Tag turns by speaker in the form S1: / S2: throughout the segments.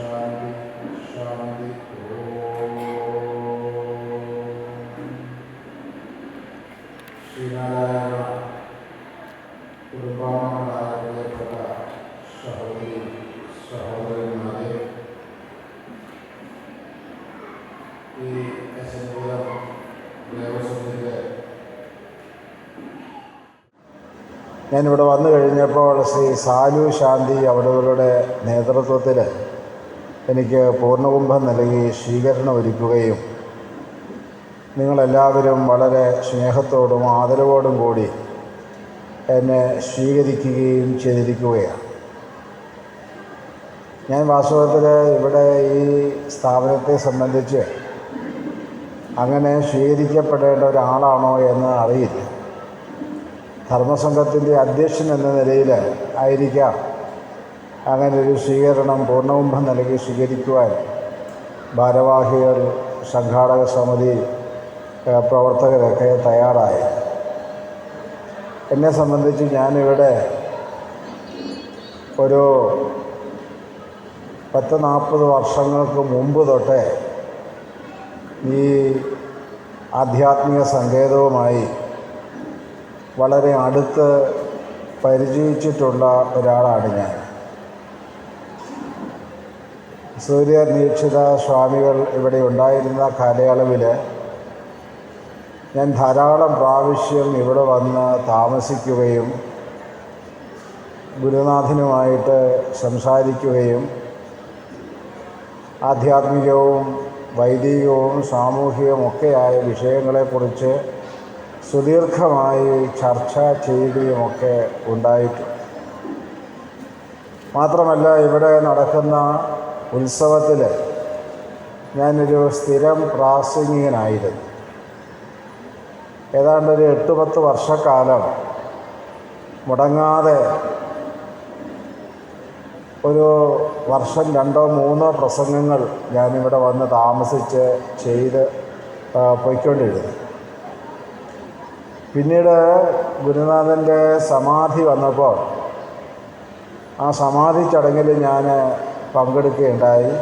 S1: ശാന്തി ഈ ഞാനിവിടെ വന്നു കഴിഞ്ഞപ്പോൾ ശ്രീ സാലു ശാന്തി അവരുടെ നേതൃത്വത്തിൽ എനിക്ക് പൂർണകുംഭം നൽകി സ്വീകരണം ഒരുക്കുകയും നിങ്ങളെല്ലാവരും വളരെ സ്നേഹത്തോടും ആദരവോടും കൂടി എന്നെ സ്വീകരിക്കുകയും ചെയ്തിരിക്കുകയാണ്. ഞാൻ വാസ്തവത്തിൽ ഇവിടെ ഈ സ്ഥാപനത്തെ സംബന്ധിച്ച് അങ്ങനെ സ്വീകരിക്കപ്പെടേണ്ട ഒരാളാണോ എന്ന് അറിയില്ല. ധർമ്മസംഘത്തിന്റെ അധ്യക്ഷൻ എന്ന നിലയിൽ ആയിരിക്കാം അങ്ങനെ ഒരു സ്വീകരണം പൂർണകുംഭം നൽകി സ്വീകരിക്കുവാൻ ഭാരവാഹികൾ സംഘാടക സമിതി പ്രവർത്തകരൊക്കെ തയ്യാറായി. എന്നെ സംബന്ധിച്ച് ഞാനിവിടെ ഒരു പത്ത് നാൽപ്പത് വർഷങ്ങൾക്ക് മുമ്പ് തൊട്ടേ ഈ ആധ്യാത്മിക സങ്കേതവുമായി വളരെ അടുത്ത് പരിചയിച്ചിട്ടുള്ള ഒരാളാണ് ഞാൻ. സൂര്യദീക്ഷിത സ്വാമികൾ ഇവിടെ ഉണ്ടായിരുന്ന കാലയളവിൽ ഞാൻ ധാരാളം പ്രാവശ്യം ഇവിടെ വന്ന് താമസിക്കുകയും ഗുരുനാഥനുമായിട്ട് സംസാരിക്കുകയും ആധ്യാത്മികവും വൈദികവും സാമൂഹികമൊക്കെയായ വിഷയങ്ങളെക്കുറിച്ച് സുദീർഘമായി ചർച്ച ചെയ്യുകയുമൊക്കെ ഉണ്ടായിട്ടുണ്ട്. മാത്രമല്ല ഇവിടെ നടക്കുന്ന ഉത്സവത്തിൽ ഞാനൊരു സ്ഥിരം പ്രാസംഗികനായിരുന്നു. ഏതാണ്ട് ഒരു എട്ട് പത്ത് വർഷക്കാലം മുടങ്ങാതെ ഒരു വർഷം രണ്ടോ മൂന്നോ പ്രസംഗങ്ങൾ ഞാനിവിടെ വന്ന് താമസിച്ച് ചെയ്ത് പോയിക്കൊണ്ടിരുന്നു. പിന്നീട് ഗുരുനാഥന്റെ സമാധി വന്നപ്പോൾ ആ സമാധി ചടങ്ങിൽ ഞാൻ പങ്കെടുക്കുകയുണ്ടായി.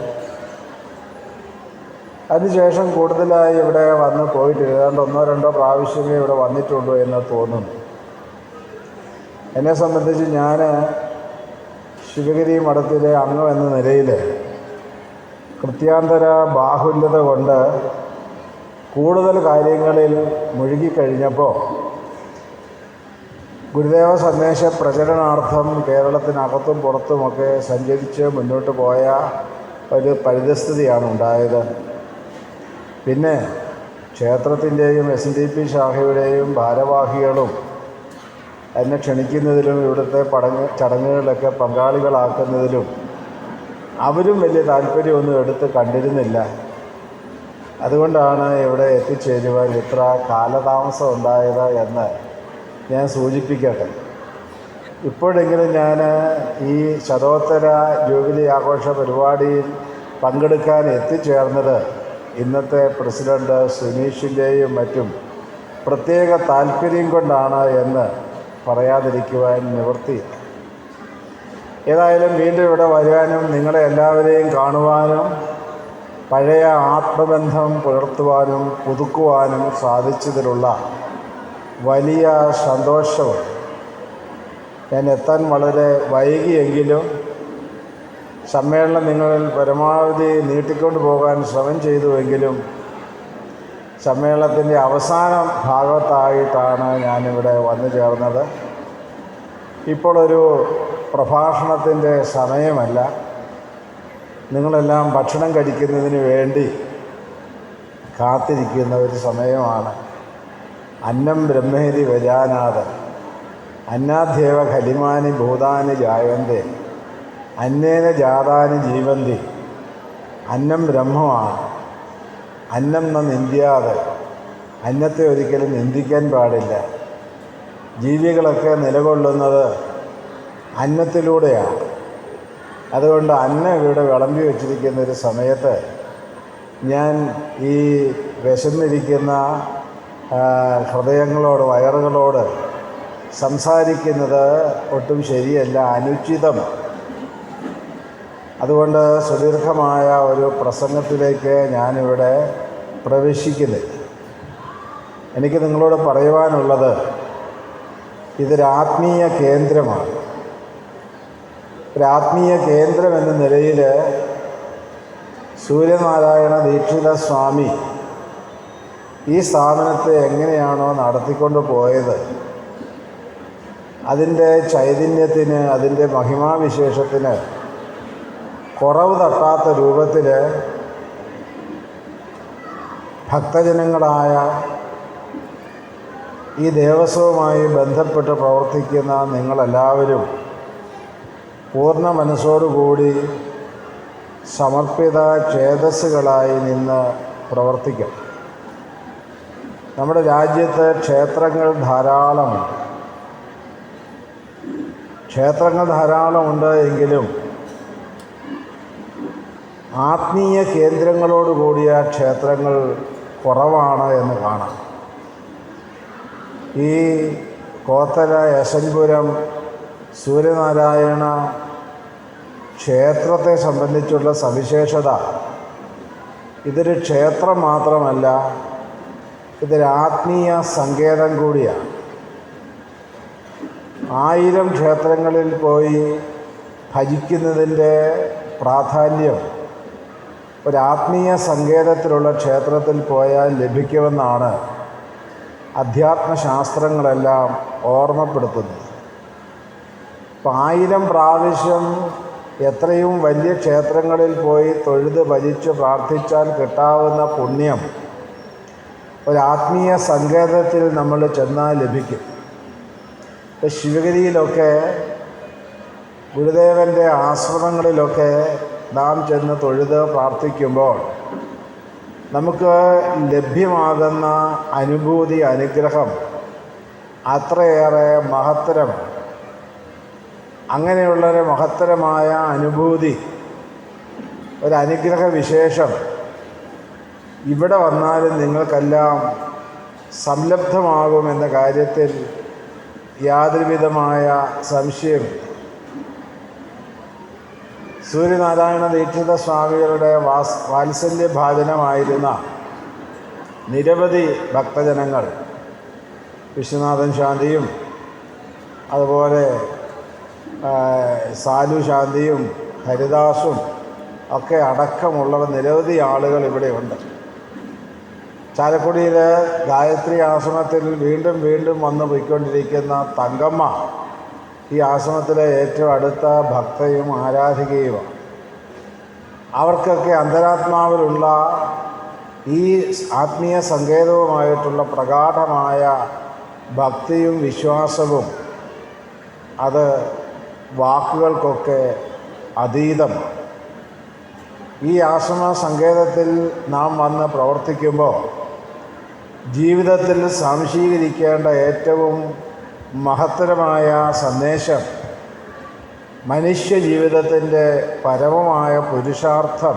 S1: അതിനുശേഷം കൂടുതലായി ഇവിടെ വന്ന് പോയിട്ട് ഏതാണ്ട് ഒന്നോ രണ്ടോ പ്രാവശ്യമേ ഇവിടെ വന്നിട്ടുള്ളൂ എന്ന് തോന്നുന്നു എന്നെ സംബന്ധിച്ച് ഞാൻ ശിവഗിരി മഠത്തിലെ അംഗം എന്ന നിലയിൽ കൃത്യാന്തര ബാഹുല്യത കൊണ്ട് കൂടുതൽ കാര്യങ്ങളിൽ മുഴുകിക്കഴിഞ്ഞപ്പോൾ ഗുരുദേവ സന്ദേശ പ്രചരണാർത്ഥം കേരളത്തിനകത്തും പുറത്തുമൊക്കെ സഞ്ചരിച്ച് മുന്നോട്ട് പോയ ഒരു പരിതസ്ഥിതിയാണ് ഉണ്ടായത്. പിന്നെ ക്ഷേത്രത്തിന്റെയും എസ് ഡി പി ശാഖയുടെയും ഭാരവാഹികളും എന്നെ ക്ഷണിക്കുന്നതിലും ഇവിടുത്തെ പടങ്ങ് ചടങ്ങുകളിലൊക്കെ പങ്കാളികളാക്കുന്നതിലും അവരും വലിയ താല്പര്യമൊന്നും എടുത്ത് കണ്ടിരുന്നില്ല. അതുകൊണ്ടാണ് ഇവിടെ എത്തിച്ചേരുവാൻ ഇത്ര കാലതാമസം ഉണ്ടായത് എന്ന് ഞാൻ സൂചിപ്പിക്കട്ടെ. ഇപ്പോഴെങ്കിലും ഞാൻ ഈ ശതോത്തര ജൂബിലി ആഘോഷ പരിപാടിയിൽ പങ്കെടുക്കാൻ എത്തിച്ചേർന്നത് ഇന്നത്തെ പ്രസിഡന്റ് സുനീഷിന്റെയും മറ്റും പ്രത്യേക താല്പര്യം കൊണ്ടാണ് എന്ന് പറയാതിരിക്കുവാൻ നിവൃത്തി. ഏതായാലും വീണ്ടും ഇവിടെ വരാനും നിങ്ങളെ എല്ലാവരെയും കാണുവാനും പഴയ ആത്മബന്ധം പുലർത്തുവാനും പുതുക്കുവാനും സാധിച്ചതിലുള്ള വലിയ സന്തോഷവും ഞാൻ എത്താൻ വളരെ വൈകിയെങ്കിലും സമ്മേളനം നിങ്ങൾ പരമാവധി നീട്ടിക്കൊണ്ട് പോകാൻ ശ്രമം ചെയ്തുവെങ്കിലും സമ്മേളനത്തിന്റെ അവസാന ഭാഗത്തായിട്ടാണ് ഞാനിവിടെ വന്നു ചേർന്നത്. ഇപ്പോൾ ഒരു പ്രഭാഷണത്തിന്റെ സമയമല്ല. നിങ്ങളെല്ലാം ഭക്ഷണം കഴിക്കുന്നതിന് വേണ്ടി കാത്തിരിക്കുന്ന ഒരു സമയമാണ്. അന്നം ബ്രഹ്മേരി വജാനാഥ അന്നാധ്യേവ ഖലിമാനി ഭൂതാനി ജായന്തേ അന്നേന ജാതാനി ജീവന്തി. അന്നം ബ്രഹ്മമാണ് അന്നം ന നിന്ദ്യാതെ. അന്നത്തെ ഒരിക്കലും നിന്ദിക്കാൻ പാടില്ല. ജീവികളൊക്കെ നിലകൊള്ളുന്നത് അന്നത്തിലൂടെയാണ് അതുകൊണ്ട് അന്നം ഇവിടെ വിളമ്പി വച്ചിരിക്കുന്ന ഒരു സമയത്ത് ഞാൻ ഈ വിശന്നിരിക്കുന്ന ഹൃദയങ്ങളോട് വയറുകളോട് സംസാരിക്കുന്നത് ഒട്ടും ശരിയല്ല അനുചിതം. അതുകൊണ്ട് സുദീർഘമായ ഒരു പ്രസംഗത്തിലേക്ക് ഞാനിവിടെ പ്രവേശിക്കുന്നില്ല എനിക്ക് നിങ്ങളോട് പറയുവാനുള്ളത് ഇതൊരാത്മീയ കേന്ദ്രമാണ്. ഒരാത്മീയ കേന്ദ്രം എന്ന നിലയിൽ സൂര്യനാരായണ ദീക്ഷിത സ്വാമി ഈ സ്ഥാപനത്തെ എങ്ങനെയാണോ നടത്തിക്കൊണ്ട് പോയത്? അതിന്റെ ചൈതന്യത്തിന് അതിന്റെ മഹിമാവിശേഷത്തിന് കുറവ് തട്ടാത്ത രൂപത്തിൽ ഭക്തജനങ്ങളായ ഈ ദേവസ്വവുമായി ബന്ധപ്പെട്ട് പ്രവർത്തിക്കുന്ന നിങ്ങളെല്ലാവരും പൂർണ മനസ്സോടുകൂടി സമർപ്പിത ചേതസ്സുകളായി നിന്ന് പ്രവർത്തിക്കും നമ്മുടെ രാജ്യത്ത് ക്ഷേത്രങ്ങൾ ധാരാളമുണ്ട്. ക്ഷേത്രങ്ങൾ ധാരാളമുണ്ട് എങ്കിലും ആത്മീയ കേന്ദ്രങ്ങളോട് കൂടിയ ക്ഷേത്രങ്ങൾ കുറവാണ് എന്ന് കാണാം. ഈ കോത്തല യശൻപുരം സൂര്യനാരായണ ക്ഷേത്രത്തെ സംബന്ധിച്ചുള്ള സവിശേഷത ഇതൊരു ക്ഷേത്രം മാത്രമല്ല ഇതൊരു ആത്മീയ സങ്കേതം കൂടിയാണ്. ആയിരം ക്ഷേത്രങ്ങളിൽ പോയി ഭജിക്കുന്നതിന്റെ പ്രാധാന്യം ഒരാത്മീയ സങ്കേതത്തിലുള്ള ക്ഷേത്രത്തിൽ പോയാൽ ലഭിക്കുമെന്നാണ് അധ്യാത്മശാസ്ത്രങ്ങളെല്ലാം ഓർമ്മപ്പെടുത്തുന്നത്. അപ്പം ആയിരം പ്രാവശ്യം എത്രയും വലിയ ക്ഷേത്രങ്ങളിൽ പോയി തൊഴുത് ഭജിച്ച് പ്രാർത്ഥിച്ചാൽ കിട്ടാവുന്ന പുണ്യം ഒരാത്മീയ സങ്കേതത്തിൽ നമ്മൾ ചെന്നാൽ ലഭിക്കും. ഇപ്പം ശിവഗിരിയിലൊക്കെ ഗുരുദേവന്റെ ആശ്രമങ്ങളിലൊക്കെ നാം ചെന്ന് തൊഴുത് പ്രാർത്ഥിക്കുമ്പോൾ നമുക്ക് ലഭ്യമാകുന്ന അനുഭൂതി അനുഗ്രഹം അത്രയേറെ മഹത്തരം അങ്ങനെയുള്ളൊരു മഹത്തരമായ അനുഭൂതി ഒരു അനുഗ്രഹ വിശേഷം ഇവിടെ വന്നാലും നിങ്ങൾക്കെല്ലാം സംലബ്ധമാകുമെന്ന കാര്യത്തിൽ യാതൊരുവിധമായ സംശയം. സൂര്യനാരായണ ദീക്ഷിത സ്വാമികളുടെ വാസ് വാത്സല്യ ഭാജനമായിരുന്ന നിരവധി ഭക്തജനങ്ങൾ വിശ്വനാഥൻ ശാന്തിയും അതുപോലെ സാലു ശാന്തിയും ഹരിദാസും ഒക്കെ അടക്കമുള്ളവർ നിരവധി ആളുകൾ ഇവിടെയുണ്ട്. ചാലക്കുടിയിൽ ഗായത്രി ആശ്രമത്തിൽ വീണ്ടും വീണ്ടും വന്ന് പോയിക്കൊണ്ടിരിക്കുന്ന തങ്കമ്മ ഈ ആശ്രമത്തിലെ ഏറ്റവും അടുത്ത ഭക്തയും ആരാധികയുമാണ്. അവർക്കൊക്കെ അന്തരാത്മാവിലുള്ള ഈ ആത്മീയ സങ്കേതവുമായിട്ടുള്ള പ്രഗാഠമായ ഭക്തിയും വിശ്വാസവും അത് വാക്കുകൾക്കൊക്കെ അതീതം ഈ ആശ്രമ സങ്കേതത്തിൽ നാം വന്ന് പ്രവർത്തിക്കുമ്പോൾ ജീവിതത്തിൽ സംശീകരിക്കേണ്ട ഏറ്റവും മഹത്തരമായ സന്ദേശം മനുഷ്യ ജീവിതത്തിന്റെ പരമമായ പുരുഷാർത്ഥം.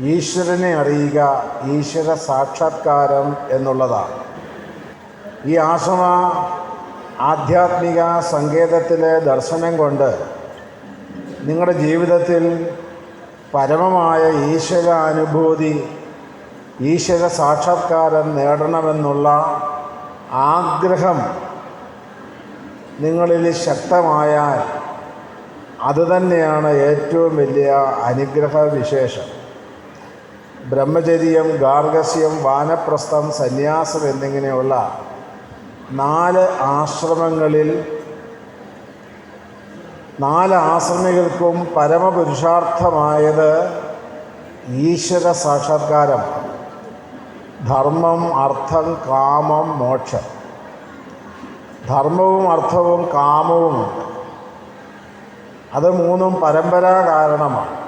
S1: ഈശ്വരനെ അറിയുക ഈശ്വര സാക്ഷാത്കാരം എന്നുള്ളതാണ്. ഈ ആശ്രമ ആധ്യാത്മിക സങ്കേതത്തിലെ ദർശനം കൊണ്ട് നിങ്ങളുടെ ജീവിതത്തിൽ പരമമായ ഈശ്വര അനുഭൂതി ഈശ്വര സാക്ഷാത്കാരം നേടണമെന്നുള്ള ആഗ്രഹം നിങ്ങളിൽ ശക്തമായാൽ അതുതന്നെയാണ് ഏറ്റവും വലിയ അനുഗ്രഹ വിശേഷം ബ്രഹ്മചര്യം ഗാർഗസ്യം വാനപ്രസ്ഥം സന്യാസം എന്നിങ്ങനെയുള്ള നാല് ആശ്രമങ്ങളിൽ നാല് ആശ്രമികൾക്കും പരമപുരുഷാർത്ഥമായത് ഈശ്വര സാക്ഷാത്കാരം. ധർമ്മം അർത്ഥം കാമം മോക്ഷം. ധർമ്മവും അർത്ഥവും കാമവും അത് മൂന്നും പരമ്പരാ കാരണമാണ്.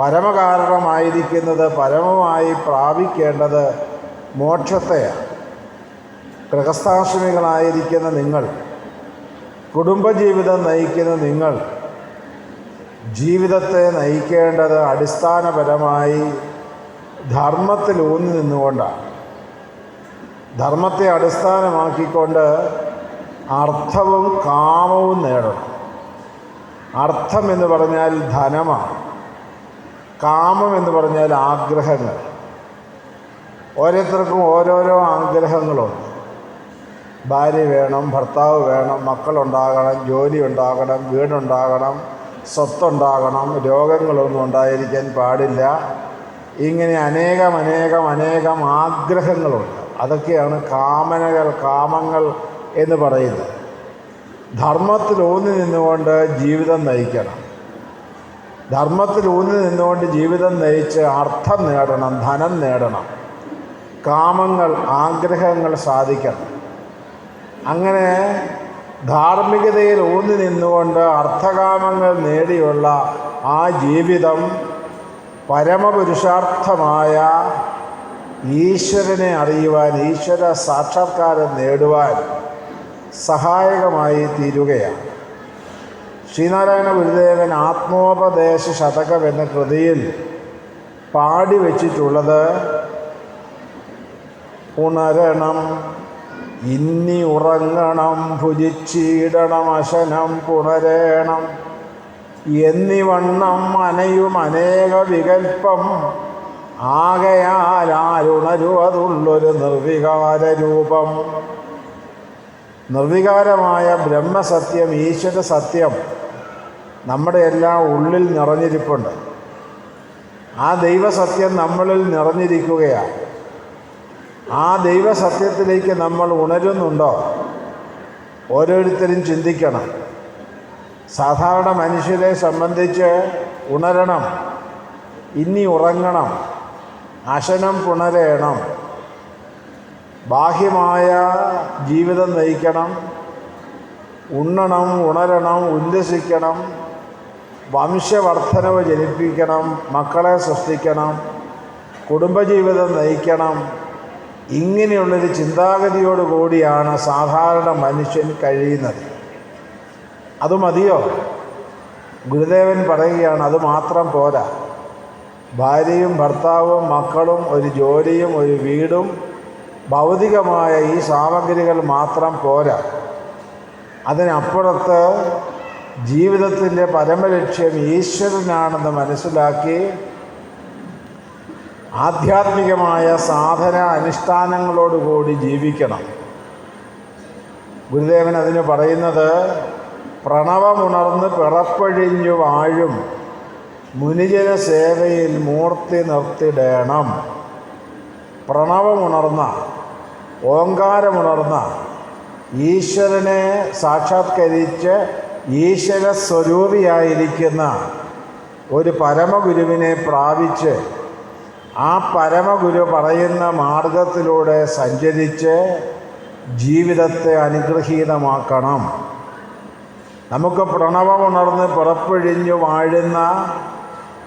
S1: പരമകാരണമായിരിക്കുന്നത് പരമമായി പ്രാപിക്കേണ്ടത് മോക്ഷത്തെയാണ്. ഗൃഹസ്ഥാശ്രമികളായിരിക്കുന്ന നിങ്ങൾ കുടുംബജീവിതം നയിക്കുന്ന നിങ്ങൾ ജീവിതത്തെ നയിക്കേണ്ടത് അടിസ്ഥാനപരമായി ധർമ്മത്തിൽ ഊന്നി നിന്നുകൊണ്ടാണ് ധർമ്മത്തെ അടിസ്ഥാനമാക്കിക്കൊണ്ട് അർത്ഥവും കാമവും നേടണം. അർത്ഥം എന്ന് പറഞ്ഞാൽ ധനമാണ് കാമം എന്ന് പറഞ്ഞാൽ ആഗ്രഹങ്ങൾ. ഓരോരുത്തർക്കും ഓരോരോ ആഗ്രഹങ്ങളുണ്ട്. ഭാര്യ വേണം ഭർത്താവ് വേണം മക്കളുണ്ടാകണം ജോലി ഉണ്ടാകണം വീടുണ്ടാകണം സ്വത്തുണ്ടാകണം രോഗങ്ങളൊന്നും ഉണ്ടായിരിക്കാൻ പാടില്ല. ഇങ്ങനെ അനേകം അനേകം അനേകം ആഗ്രഹങ്ങളുണ്ട്. അതൊക്കെയാണ് കാമനകൾ കാമങ്ങൾ എന്ന് പറയുന്നത്. ധർമ്മത്തിൽ ഊന്നി നിന്നുകൊണ്ട് ജീവിതം നയിക്കണം. ധർമ്മത്തിൽ ഊന്നി നിന്നുകൊണ്ട് ജീവിതം നയിച്ച് അർത്ഥം നേടണം ധനം നേടണം. കാമങ്ങൾ ആഗ്രഹങ്ങൾ സാധിക്കണം. അങ്ങനെ ധാർമ്മികതയിൽ ഊന്നി നിന്നുകൊണ്ട് അർത്ഥകാമങ്ങൾ നേടിയുള്ള ആ ജീവിതം പരമപുരുഷാർത്ഥമായ ഈശ്വരനെ അറിയുവാൻ ഈശ്വര സാക്ഷാത്കാരം നേടുവാൻ സഹായകമായി തീരുകയാണ്. ശ്രീനാരായണ ഗുരുദേവൻ ആത്മോപദേശ ശതകം എന്ന കൃതിയിൽ പാടി വച്ചിട്ടുള്ളത് ഉണരണം ഇന്നി ഉറങ്ങണം ഭുജിച്ചിടണം അശനം പുണരേണം എന്നിവണ്ണം അനയും അനേക വികൽപ്പം. ആകയാലുണരുവതുള്ളൊരു നിർവികാര രൂപം നിർവികാരമായ ബ്രഹ്മസത്യം ഈശ്വര സത്യം നമ്മുടെ എല്ലാം ഉള്ളിൽ നിറഞ്ഞിരിപ്പുണ്ട്. ആ ദൈവസത്യം നമ്മളിൽ നിറഞ്ഞിരിക്കുകയാണ്. ആ ദൈവസത്യത്തിലേക്ക് നമ്മൾ ഉണരുന്നുണ്ടോ? ഓരോരുത്തരും ചിന്തിക്കണം. സാധാരണ മനുഷ്യരെ സംബന്ധിച്ച് ഉണരണം ഇനി ഉറങ്ങണം അശനം പുണരേണം ബാഹ്യമായ ജീവിതം നയിക്കണം ഉണ്ണണം ഉണരണം ഉല്ലസിക്കണം വംശവർദ്ധനവ് ജനിപ്പിക്കണം മക്കളെ സൃഷ്ടിക്കണം കുടുംബജീവിതം നയിക്കണം. ഇങ്ങനെയുള്ളൊരു ചിന്താഗതിയോടുകൂടിയാണ് സാധാരണ മനുഷ്യൻ കഴിയുന്നത്. അത് മതിയോ? ഗുരുദേവൻ പറയുകയാണ് അത് മാത്രം പോരാ. ഭാര്യയും ഭർത്താവും മക്കളും ഒരു ജോലിയും ഒരു വീടും ഭൗതികമായ ഈ സാമഗ്രികൾ മാത്രം പോരാ. അതിനപ്പുറത്ത് ജീവിതത്തിന്റെ പരമലക്ഷ്യം ഈശ്വരനാണെന്ന് മനസ്സിലാക്കി ആധ്യാത്മികമായ സാധന അനുഷ്ഠാനങ്ങളോടുകൂടി ജീവിക്കണം. ഗുരുദേവൻ അതിന് പറയുന്നത് പ്രണവമുണർന്ന് പിറപ്പഴിഞ്ഞു വാഴും. മുനിജന സേവയിൽ മൂർത്തി നിർത്തിടേണം. പ്രണവമുണർന്ന ഓങ്കാരമുണർന്ന ഈശ്വരനെ സാക്ഷാത്കരിച്ച് ഈശ്വര സ്വരൂപിയായിരിക്കുന്ന ഒരു പരമഗുരുവിനെ പ്രാപിച്ച് ആ പരമഗുരു പറയുന്ന മാർഗത്തിലൂടെ സഞ്ചരിച്ച് ജീവിതത്തെ അനുഗ്രഹീതമാക്കണം. നമുക്ക് പ്രണവമുണർന്ന് പുറപ്പിഴിഞ്ഞു വാഴുന്ന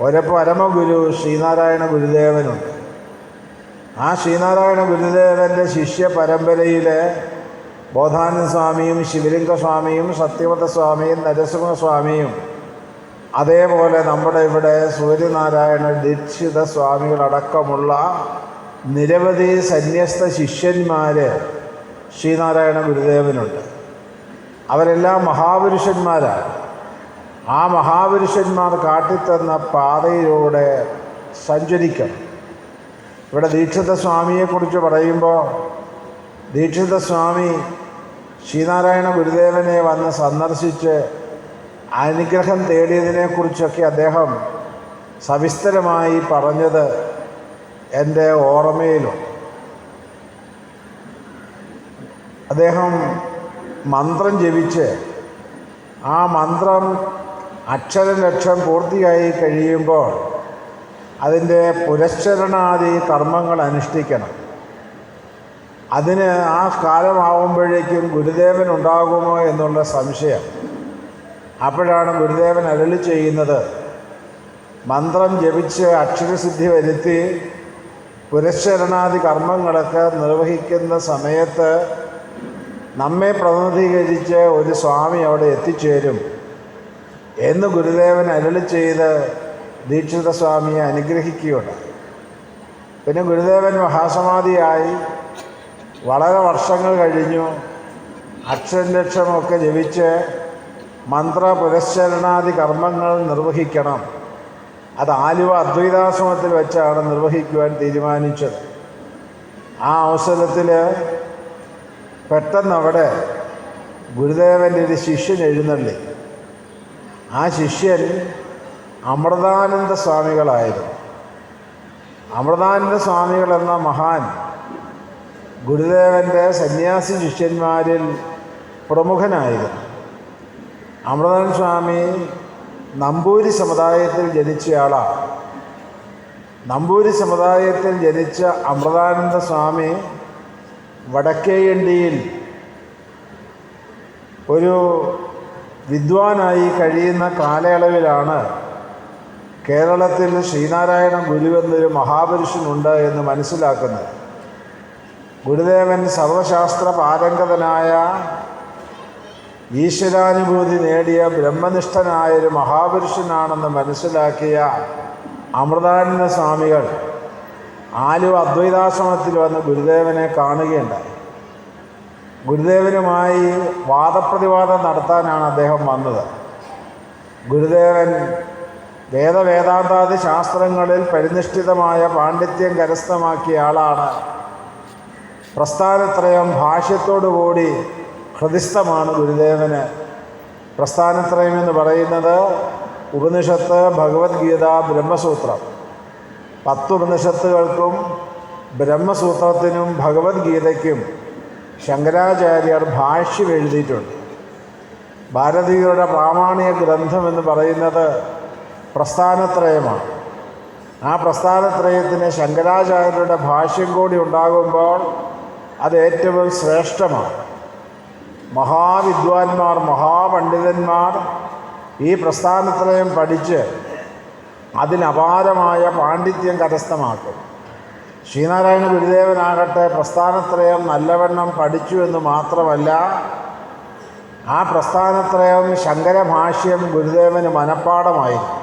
S1: ഒരു പരമഗുരു ശ്രീനാരായണ ഗുരുദേവനുണ്ട്. ആ ശ്രീനാരായണ ഗുരുദേവന്റെ ശിഷ്യ പരമ്പരയിലെ ബോധാനന്ദ സ്വാമിയും ശിവലിംഗ സ്വാമിയും സത്യവത സ്വാമിയും നരസിംഹസ്വാമിയും അതേപോലെ നമ്മുടെ ഇവിടെ സൂര്യനാരായണ ദീക്ഷിത സ്വാമികളടക്കമുള്ള നിരവധി സന്യസ്ത ശിഷ്യന്മാർ ശ്രീനാരായണ ഗുരുദേവനുണ്ട്. അവരെല്ലാം മഹാപുരുഷന്മാരാണ് ആ മഹാപുരുഷന്മാർ കാട്ടിത്തന്ന പാതയിലൂടെ സഞ്ചരിക്കണം ഇവിടെ ദീക്ഷിത സ്വാമിയെക്കുറിച്ച് പറയുമ്പോൾ ദീക്ഷിത സ്വാമി ശ്രീനാരായണ ഗുരുദേവനെ വന്ന് സന്ദർശിച്ച് അനുഗ്രഹം തേടിയതിനെക്കുറിച്ചൊക്കെ അദ്ദേഹം സവിസ്തരമായി പറഞ്ഞത് എന്റെ ഓർമ്മയിലും. അദ്ദേഹം മന്ത്രം ജപിച്ച് ആ മന്ത്രം അക്ഷരലക്ഷം പൂർത്തിയായി കഴിയുമ്പോൾ അതിന്റെ പുരശ്ചരണാദി കർമ്മങ്ങൾ അനുഷ്ഠിക്കണം. അതിന് ആ കാലമാവുമ്പോഴേക്കും ഗുരുദേവൻ ഉണ്ടാകുമോ എന്നുള്ള സംശയം. അപ്പോഴാണ് ഗുരുദേവൻ അരളി ചെയ്യുന്നത്. മന്ത്രം ജപിച്ച് അക്ഷരസിദ്ധി വരുത്തി പുരശ്ചരണാദി കർമ്മങ്ങളൊക്കെ നിർവഹിക്കുന്ന സമയത്ത് നമ്മെ പ്രതിനിധീകരിച്ച് ഒരു സ്വാമി അവിടെ എത്തിച്ചേരും എന്ന് ഗുരുദേവൻ അരളി ചെയ്ത് ദീക്ഷിത സ്വാമിയെ അനുഗ്രഹിക്കുകയുണ്ടായി. പിന്നെ ഗുരുദേവൻ മഹാസമാധിയായി വളരെ വർഷങ്ങൾ കഴിഞ്ഞു. അക്ഷരം ലക്ഷമൊക്കെ ജപിച്ച് മന്ത്ര പുരസ്ചരണാദി കർമ്മങ്ങൾ നിർവഹിക്കണം. അത് ആലുവ അദ്വൈതാശ്രമത്തിൽ വെച്ചാണ് നിർവഹിക്കുവാൻ തീരുമാനിച്ചത്. ആ അവസരത്തിൽ പെട്ടെന്ന് അവിടെ ഗുരുദേവന്റെ ഒരു ശിഷ്യൻ എഴുന്നള്ളി. ആ ശിഷ്യൻ അമൃതാനന്ദ സ്വാമികളായിരുന്നു. അമൃതാനന്ദ സ്വാമികൾ എന്ന മഹാൻ ഗുരുദേവന്റെ സന്യാസി ശിഷ്യന്മാരിൽ പ്രമുഖനായിരുന്നു. അമൃതാനന്ദ സ്വാമി നമ്പൂരി സമുദായത്തിൽ ജനിച്ചയാളാണ് നമ്പൂരി സമുദായത്തിൽ ജനിച്ച അമൃതാനന്ദ സ്വാമി വടക്കേയണ്ടിയിൽ ഒരു വിദ്വാനായി കഴിയുന്ന കാലയളവിലാണ് കേരളത്തിൽ ശ്രീനാരായണ ഗുരു എന്നൊരു മഹാപുരുഷനുണ്ട് എന്ന് മനസ്സിലാക്കുന്നത്. ഗുരുദേവൻ സർവശാസ്ത്ര പാരംഗതനായ ഈശ്വരാനുഭൂതി നേടിയ ബ്രഹ്മനിഷ്ഠനായൊരു മഹാപുരുഷനാണെന്ന് മനസ്സിലാക്കിയ അമൃതാനന്ദ സ്വാമികൾ ആലുവ അദ്വൈതാശ്രമത്തിൽ വന്ന് ഗുരുദേവനെ കാണുകയുണ്ടായി. ഗുരുദേവനുമായി വാദപ്രതിവാദം നടത്താനാണ് അദ്ദേഹം വന്നത്. ഗുരുദേവൻ വേദവേദാന്താദി ശാസ്ത്രങ്ങളിൽ പരിനിഷ്ഠിതമായ പാണ്ഡിത്യം കരസ്ഥമാക്കിയ ആളാണ്. പ്രസ്ഥാനത്രയം ഭാഷ്യത്തോടുകൂടി ഹൃദിസ്ഥമാണ് ഗുരുദേവന്. പ്രസ്ഥാനത്രയം എന്ന് പറയുന്നത് ഉപനിഷത്ത് ഭഗവത്ഗീത ബ്രഹ്മസൂത്രം. പത്ത് ഉപനിഷത്തുകൾക്കും ബ്രഹ്മസൂത്രത്തിനും ഭഗവത്ഗീതയ്ക്കും ശങ്കരാചാര്യർ ഭാഷ്യം എഴുതിയിട്ടുണ്ട്. ഭാരതീയരുടെ പ്രാമാണിക ഗ്രന്ഥം എന്ന് പറയുന്നത് പ്രസ്ഥാനത്രയമാണ്. ആ പ്രസ്ഥാനത്രയത്തിന് ശങ്കരാചാര്യരുടെ ഭാഷ്യം കൂടി ഉണ്ടാകുമ്പോൾ അത് ഏറ്റവും ശ്രേഷ്ഠമാണ്. മഹാവിദ്വാൻമാർ മഹാപണ്ഡിതന്മാർ ഈ പ്രസ്ഥാനത്രയം പഠിച്ച് അതിനപാരമായ പാണ്ഡിത്യം കരസ്ഥമാക്കും. ശ്രീനാരായണ ഗുരുദേവനാകട്ടെ പ്രസ്ഥാനത്രയം നല്ലവണ്ണം പഠിച്ചു എന്ന് മാത്രമല്ല ആ പ്രസ്ഥാനത്രയം ശങ്കരഭാഷ്യം ഗുരുദേവന് മനഃപ്പാടമായിരുന്നു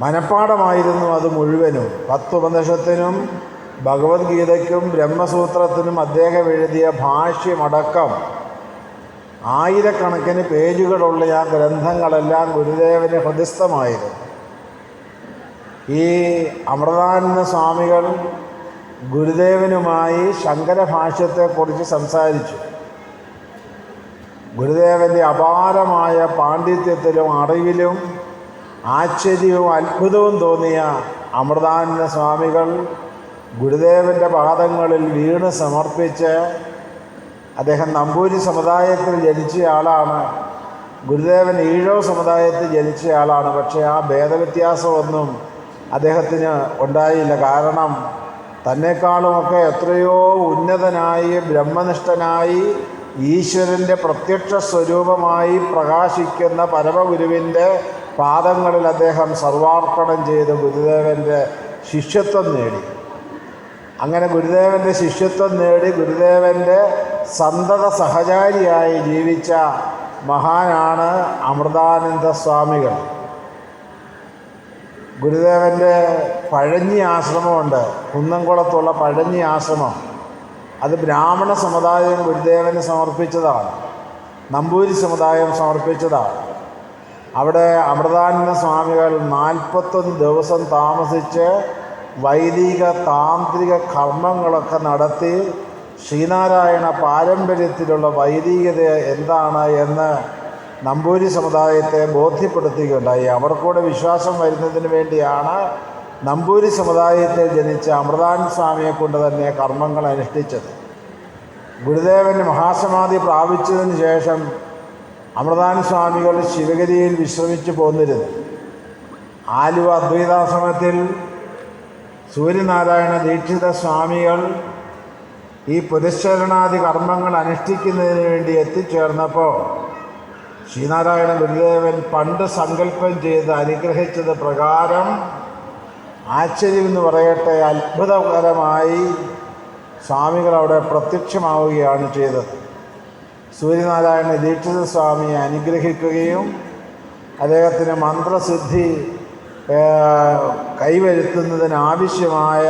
S1: മനഃപ്പാടമായിരുന്നു അത് മുഴുവനും. പത്തുപനിഷത്തിനും ഭഗവത്ഗീതയ്ക്കും ബ്രഹ്മസൂത്രത്തിനും അദ്ദേഹം എഴുതിയ ഭാഷ്യമടക്കം ആയിരക്കണക്കിന് പേജുകളുള്ള ആ ഗ്രന്ഥങ്ങളെല്ലാം ഗുരുദേവന് ഹൃദയസ്ഥമായിരുന്നു ഈ അമൃതാനന്ദ സ്വാമികൾ ഗുരുദേവനുമായി ശങ്കരഭാഷ്യത്തെക്കുറിച്ച് സംസാരിച്ചു. ഗുരുദേവന്റെ അപാരമായ പാണ്ഡിത്യത്തിലും അറിവിലും ആശ്ചര്യവും അത്ഭുതവും തോന്നിയ അമൃതാനന്ദ സ്വാമികൾ ഗുരുദേവന്റെ പാദങ്ങളിൽ വീണ് സമർപ്പിച്ച് അദ്ദേഹം നമ്പൂരി സമുദായത്തിൽ ജനിച്ചയാളാണ് ഗുരുദേവൻ ഈഴോ സമുദായത്തിൽ ജനിച്ചയാളാണ് പക്ഷേ ആ ഭേദവ്യത്യാസമൊന്നും അദ്ദേഹത്തിന് ഉണ്ടായില്ല. കാരണം തന്നെക്കാളുമൊക്കെ എത്രയോ ഉന്നതനായി ബ്രഹ്മനിഷ്ഠനായി ഈശ്വരന്റെ പ്രത്യക്ഷ സ്വരൂപമായി പ്രകാശിക്കുന്ന പരമഗുരുവിന്റെ പാദങ്ങളിൽ അദ്ദേഹം സർവാർപ്പണം ചെയ്ത് ഗുരുദേവന്റെ ശിഷ്യത്വം നേടി. അങ്ങനെ ഗുരുദേവന്റെ ശിഷ്യത്വം നേടി ഗുരുദേവന്റെ സന്തത സഹചാരിയായി ജീവിച്ച മഹാനാണ് അമൃതാനന്ദ സ്വാമികൾ ഗുരുദേവന്റെ പഴഞ്ഞി ആശ്രമമുണ്ട്. കുന്നംകുളത്തുള്ള പഴഞ്ഞി ആശ്രമം. അത് ബ്രാഹ്മണ സമുദായം ഗുരുദേവന് സമർപ്പിച്ചതാണ്. നമ്പൂരി സമുദായം സമർപ്പിച്ചതാണ്. അവിടെ അമൃതാനന്ദ സ്വാമികൾ നാൽപ്പത്തൊന്ന് ദിവസം താമസിച്ച് വൈദിക താന്ത്രിക കർമ്മങ്ങളൊക്കെ നടത്തി ശ്രീനാരായണ പാരമ്പര്യത്തിലുള്ള വൈദികത എന്താണ് എന്ന് നമ്പൂരി സമുദായത്തെ ബോധ്യപ്പെടുത്തുകയുണ്ടായി. അവർക്കൂടെ വിശ്വാസം വരുന്നതിന് വേണ്ടിയാണ് നമ്പൂരി സമുദായത്തെ ജനിച്ച അമൃതാനന്ദ സ്വാമിയെ കൊണ്ട് തന്നെ കർമ്മങ്ങൾ അനുഷ്ഠിച്ചത്. ഗുരുദേവൻ മഹാസമാധി പ്രാപിച്ചതിന് ശേഷം അമൃതാനന്ദ സ്വാമികൾ ശിവഗിരിയിൽ വിശ്രമിച്ചു പോന്നിരുന്നു. ആലുവ അദ്വൈതാശ്രമത്തിൽ സൂര്യനാരായണ ദീക്ഷിത സ്വാമികൾ ഈ പുരസ്കരണാദി കർമ്മങ്ങൾ അനുഷ്ഠിക്കുന്നതിന് വേണ്ടി എത്തിച്ചേർന്നപ്പോൾ ശ്രീനാരായണ ഗുരുദേവൻ പണ്ട് സങ്കല്പം ചെയ്ത് അനുഗ്രഹിച്ചത് പ്രകാരം ആശ്ചര്യമെന്ന് പറയട്ടെ അത്ഭുതകരമായി സ്വാമികൾ അവിടെ പ്രത്യക്ഷമാവുകയാണ് ചെയ്തത്. സൂര്യനാരായണ ദീക്ഷിത സ്വാമിയെ അനുഗ്രഹിക്കുകയും അദ്ദേഹത്തിന് മന്ത്രസിദ്ധി കൈവരുത്തുന്നതിനാവശ്യമായ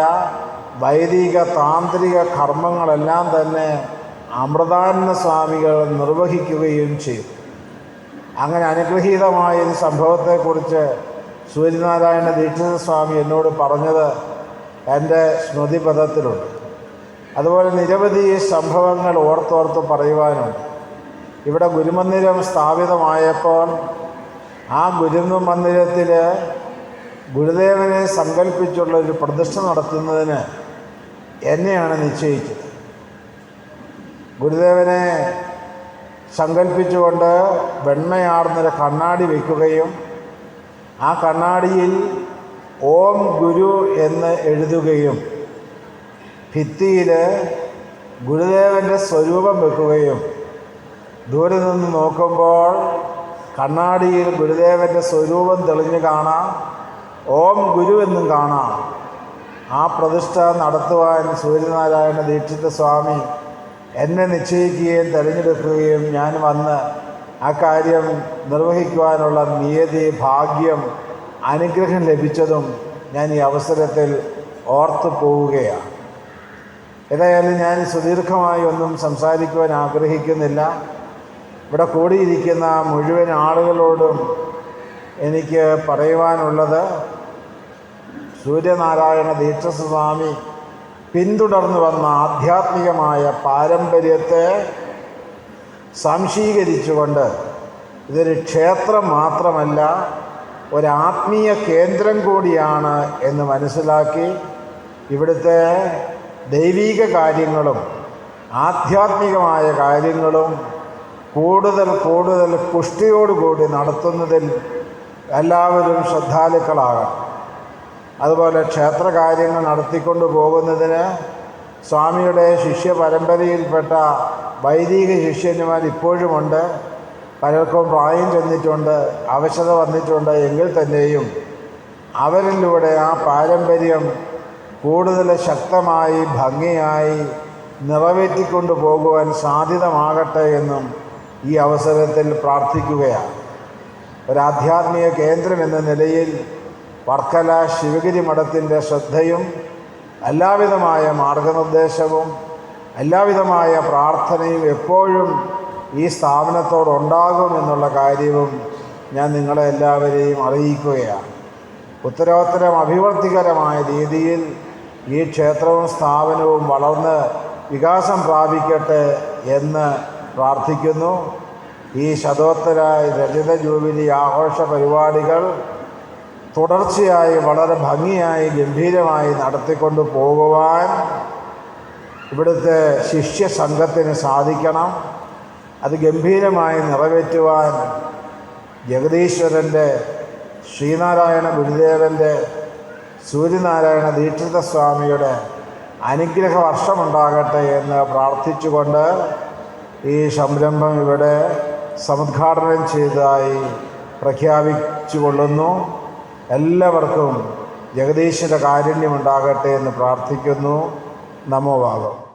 S1: വൈദിക താന്ത്രിക കർമ്മങ്ങളെല്ലാം തന്നെ അമൃതാനന്ദ സ്വാമികൾ നിർവഹിക്കുകയും ചെയ്തു. അങ്ങനെ അനുഗ്രഹീതമായ ഒരു സംഭവത്തെക്കുറിച്ച് സൂര്യനാരായണ ദീക്ഷിത സ്വാമി എന്നോട് പറഞ്ഞത് എന്റെ സ്മൃതിപഥത്തിലുണ്ട്. അതുപോലെ നിരവധി സംഭവങ്ങൾ ഓർത്തോർത്ത് പറയുവാനുണ്ട്. ഇവിടെ ഗുരുമന്ദിരം സ്ഥാപിതമായപ്പോൾ ആ ഗുരുമന്ദിരത്തിൽ ഗുരുദേവനെ സങ്കല്പിച്ചുള്ള ഒരു പ്രതിഷ്ഠ നടത്തുന്നതിന് എന്നെയാണ് നിശ്ചയിച്ചത്. ഗുരുദേവനെ സങ്കല്പിച്ചുകൊണ്ട് വെണ്മയാർന്നൊരു കണ്ണാടി വയ്ക്കുകയും ആ കണ്ണാടിയിൽ ഓം ഗുരു എന്ന് എഴുതുകയും ഭിത്തിയിൽ ഗുരുദേവന്റെ സ്വരൂപം വെക്കുകയും ദൂരെ നിന്ന് നോക്കുമ്പോൾ കണ്ണാടിയിൽ ഗുരുദേവന്റെ സ്വരൂപം തെളിഞ്ഞു കാണാം ഓം ഗുരു എന്നും കാണാം. ആ പ്രതിഷ്ഠ നടത്തുവാൻ സൂര്യനാരായണ ദീക്ഷിത സ്വാമി എന്നെ നിശ്ചയിക്കുകയും തെരഞ്ഞെടുക്കുകയും ഞാൻ വന്ന് ആ കാര്യം നിർവഹിക്കുവാനുള്ള നിയതി ഭാഗ്യം അനുഗ്രഹം ലഭിച്ചതും ഞാൻ ഈ അവസരത്തിൽ ഓർത്തു പോവുകയാണ്. ഏതായാലും ഞാൻ സുദീർഘമായി ഒന്നും സംസാരിക്കുവാൻ ആഗ്രഹിക്കുന്നില്ല. ഇവിടെ കൂടിയിരിക്കുന്ന മുഴുവൻ ആളുകളോടും എനിക്ക് പറയുവാനുള്ളത് സൂര്യനാരായണ ദീക്ഷസ്വാമി പിന്തുടർന്നു വന്ന ആധ്യാത്മികമായ പാരമ്പര്യത്തെ സംശീകരിച്ചുകൊണ്ട് ഇതൊരു ക്ഷേത്രം മാത്രമല്ല ഒരാത്മീയ കേന്ദ്രം കൂടിയാണ് എന്ന് മനസ്സിലാക്കി ഇവിടുത്തെ ദൈവീക കാര്യങ്ങളും ആധ്യാത്മികമായ കാര്യങ്ങളും കൂടുതൽ കൂടുതൽ പുഷ്ടിയോടുകൂടി നടത്തുന്നതിൽ എല്ലാവരും ശ്രദ്ധാലുക്കളാകണം. അതുപോലെ ക്ഷേത്രകാര്യങ്ങൾ നടത്തിക്കൊണ്ട് പോകുന്നതിന് സ്വാമിയുടെ ശിഷ്യ പരമ്പരയിൽപ്പെട്ട വൈദിക ശിഷ്യന്മാർ ഇപ്പോഴുമുണ്ട്. പലർക്കും പ്രായം ചെന്നിട്ടുണ്ട് അവശത വന്നിട്ടുണ്ട്. എങ്കിൽ തന്നെയും അവരിലൂടെ ആ പാരമ്പര്യം കൂടുതൽ ശക്തമായി ഭംഗിയായി നിറവേറ്റിക്കൊണ്ട് പോകുവാൻ സാധ്യതമാകട്ടെ എന്നും ഈ അവസരത്തിൽ പ്രാർത്ഥിക്കുകയാണ്. ഒരാധ്യാത്മിക കേന്ദ്രം എന്ന നിലയിൽ വർക്കല ശിവഗിരി മഠത്തിന്റെ ശ്രദ്ധയും എല്ലാവിധമായ മാർഗനിർദ്ദേശവും എല്ലാവിധമായ പ്രാർത്ഥനയും എപ്പോഴും ഈ സ്ഥാപനത്തോടുണ്ടാകും എന്നുള്ള കാര്യവും ഞാൻ നിങ്ങളെ എല്ലാവരെയും അറിയിക്കുകയാണ്. ഉത്തരോത്തരം അഭിവർത്തികരമായ രീതിയിൽ ഈ ക്ഷേത്രവും സ്ഥാപനവും വളർന്ന് വികാസം പ്രാപിക്കട്ടെ എന്ന് പ്രാർത്ഥിക്കുന്നു. ഈ ശതോത്തര രജത ജൂബിലി ആഘോഷ പരിപാടികൾ തുടർച്ചയായി വളരെ ഭംഗിയായി ഗംഭീരമായി നടത്തിക്കൊണ്ട് പോകുവാൻ ഇവിടുത്തെ ശിഷ്യ സംഘത്തിന് സാധിക്കണം. അത് ഗംഭീരമായി നിറവേറ്റുവാൻ ജഗദീശ്വരന്റെ ശ്രീനാരായണ ഗുരുദേവന്റെ സൂര്യനാരായണ ദീക്ഷിത സ്വാമിയുടെ അനുഗ്രഹ വർഷമുണ്ടാകട്ടെ എന്ന് പ്രാർത്ഥിച്ചുകൊണ്ട് ഈ സംരംഭം ഇവിടെ സമുദ്ഘാടനം ചെയ്തതായി പ്രഖ്യാപിച്ചു കൊള്ളുന്നു എല്ലാവർക്കും ജഗദീശന്റെ കാരുണ്യമുണ്ടാകട്ടെ എന്ന് പ്രാർത്ഥിക്കുന്നു. നമോഭാഗം